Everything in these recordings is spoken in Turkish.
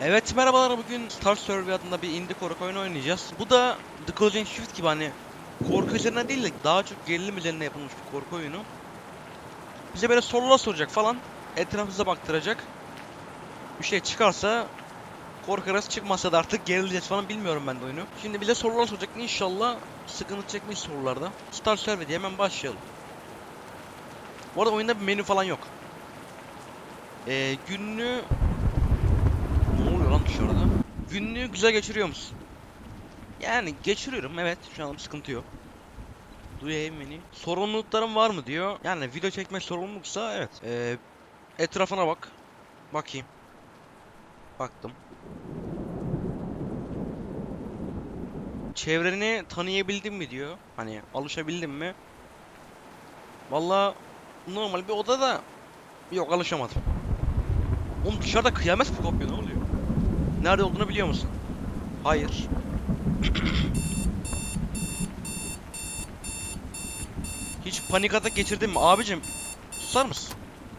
Evet merhabalar bugün Star Survey adında bir indie korku oyunu oynayacağız. Bu da The Closing Shift gibi hani korku üzerine değil de daha çok gerilim üzerine yapılmış bir korku oyunu. Bize böyle sorular soracak falan. Etrafımıza baktıracak. Bir şey çıkarsa korkarız çıkmazsa da artık gerileceğiz falan bilmiyorum ben de oyunu. Şimdi bize sorular soracak inşallah sıkıntı çekmiş sorularda. Star Survey diye hemen başlayalım. Bu arada oyunda bir menü falan yok. Ee, günlüğü ne oluyor dışarıda? Günlüğü güzel geçiriyor musun? Yani geçiriyorum evet şu an sıkıntı yok. Duyayım beni. Sorumluluklarım var mı diyor. Yani video çekmek sorumluluksa evet. Ee, etrafına bak. Bakayım. Baktım. Çevreni tanıyabildin mi diyor. Hani alışabildin mi? Vallahi normal bir odada yok alışamadım. Oğlum dışarıda kıyamet mi kopuyor ne oluyor? Nerede olduğunu biliyor musun? Hayır. Hiç panik atak geçirdin mi? Abicim susar mısın?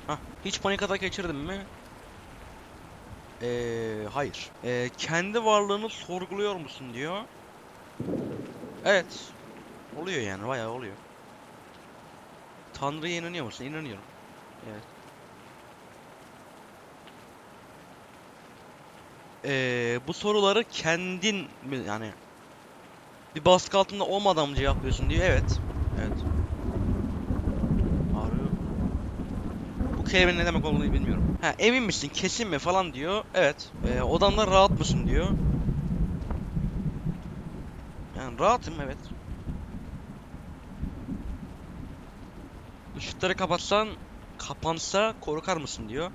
Hah, hiç panik atak geçirdin mi? Ee, hayır. Ee, kendi varlığını sorguluyor musun diyor. Evet. Oluyor yani bayağı oluyor. Tanrı'ya inanıyor musun? İnanıyorum. Evet. Ee, bu soruları kendin yani bir baskı altında olmadan mı cevaplıyorsun diyor. Evet. Evet. Arıyor. Bu kelimenin ne demek olduğunu bilmiyorum. Ha emin misin? Kesin mi falan diyor. Evet. Ee, odanda rahat mısın diyor. Yani rahatım evet. Işıkları kapatsan kapansa korkar mısın diyor.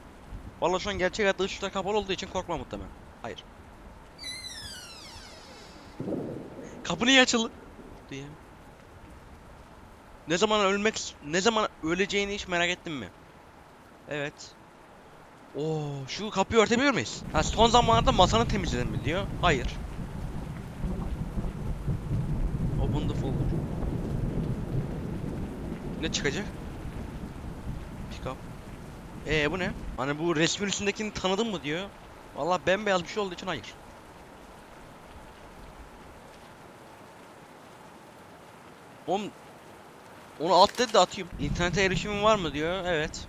Vallahi şu an gerçek hayatta ışıklar kapalı olduğu için korkmam muhtemelen. Hayır. Kapı niye açıldı? diye. Ne zaman ölmek, ne zaman öleceğini hiç merak ettin mi? Evet. Oo, şu kapıyı örtebiliyor muyuz? Ha, son zamanlarda masanı temizledin mi diyor. Hayır. Open the folder. Ne çıkacak? Pick up. Ee bu ne? Hani bu resmin üstündekini tanıdın mı diyor. Vallahi bembeyaz bir şey olduğu için hayır. Oğlum onu at dedi de atayım. İnternete erişimin var mı diyor. Evet.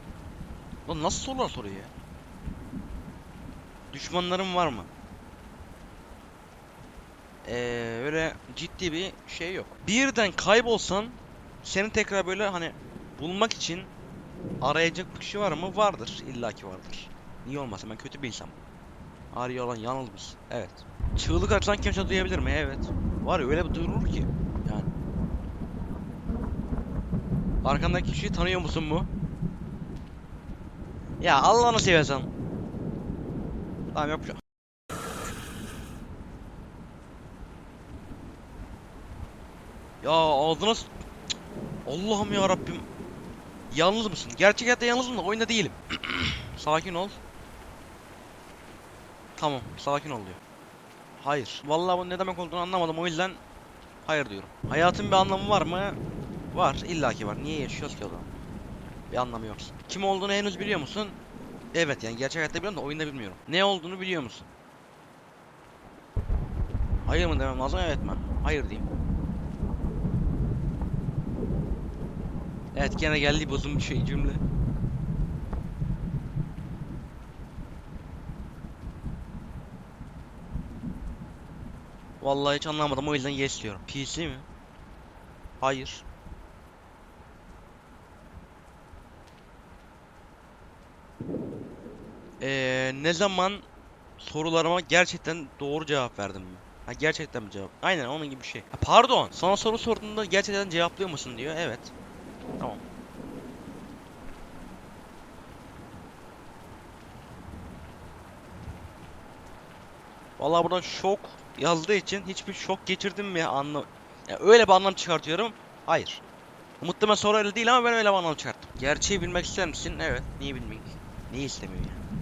Lan nasıl sorular soruyor ya? Düşmanların var mı? Ee, öyle ciddi bir şey yok. Birden kaybolsan seni tekrar böyle hani bulmak için arayacak bir kişi var mı? Vardır. illaki vardır. Niye olmasın? Ben kötü bir insanım. Arıyor olan yalnız mısın? Evet. Çığlık açsan kimse duyabilir mi? Evet. Var ya öyle bir duyurulur ki. Yani. Arkandaki kişiyi tanıyor musun mu? Ya Allah'ını seversen. Tamam an. Ya ağzına. Allah'ım ya Rabbim. Yalnız mısın? Gerçek hayatta yalnızım da oyunda değilim. Sakin ol. Tamam, sakin ol diyor. Hayır. Vallahi bunun ne demek olduğunu anlamadım o yüzden hayır diyorum. Hayatın bir anlamı var mı? Var, illaki var. Niye yaşıyoruz ki o zaman? Bir anlamı yok. Kim olduğunu henüz biliyor musun? Evet yani gerçek hayatta biliyorum da oyunda bilmiyorum. Ne olduğunu biliyor musun? Hayır mı demem lazım? Evet mi? Hayır diyeyim. Evet gene geldi bu uzun bir şey cümle. Vallahi hiç anlamadım o yüzden yes diyorum. PC mi? Hayır. Ee, ne zaman sorularıma gerçekten doğru cevap verdim mi? Ha gerçekten mi cevap? Aynen onun gibi bir şey. Ha, pardon. Sana soru sorduğunda gerçekten cevaplıyor musun diyor. Evet. Tamam. Vallahi burada şok yazdığı için hiçbir şok geçirdim mi anlam ya öyle bir anlam çıkartıyorum. Hayır. Muhtemelen soru öyle değil ama ben öyle bir anlam çıkarttım. Gerçeği bilmek ister misin? Evet. Niye bilmek? Neyi istemiyor yani?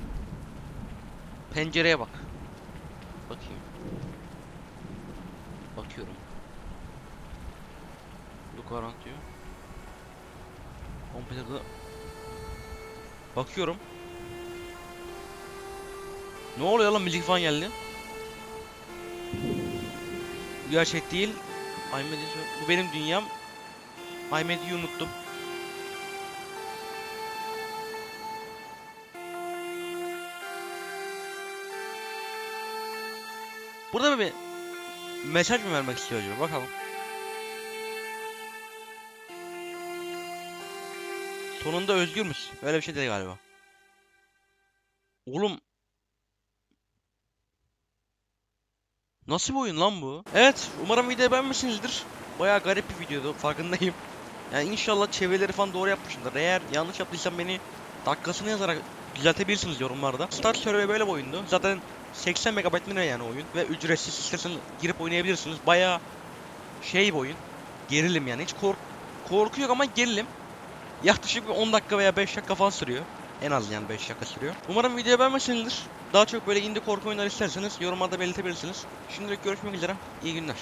Pencereye bak. Bakayım. Bakıyorum. Look around diyor. Computer'da Bakıyorum. Ne oluyor lan müzik falan geldi. Gerçek değil. IMD'yi bu benim dünyam. IMD'yi unuttum. Burada bir mesaj mı vermek istiyor acaba? Bakalım. Sonunda özgür müsün? Öyle bir şey değil galiba. Oğlum Nasıl bir oyun lan bu? Evet, umarım videoyu beğenmişsinizdir. Bayağı garip bir videodu, farkındayım. Yani inşallah çevreleri falan doğru yapmışımdır. Eğer yanlış yaptıysam beni dakikasını yazarak düzeltebilirsiniz yorumlarda. Star Survey böyle bir oyundu. Zaten 80 MB mi ne yani oyun ve ücretsiz isterseniz girip oynayabilirsiniz. Bayağı şey bir oyun. Gerilim yani. Hiç kork korku yok ama gerilim. Yaklaşık bir 10 dakika veya 5 dakika falan sürüyor. En az yani 5 dakika sürüyor. Umarım videoyu beğenmişsinizdir. Daha çok böyle indie korku oyunları isterseniz yorumlarda belirtebilirsiniz. Şimdilik görüşmek üzere. İyi günler.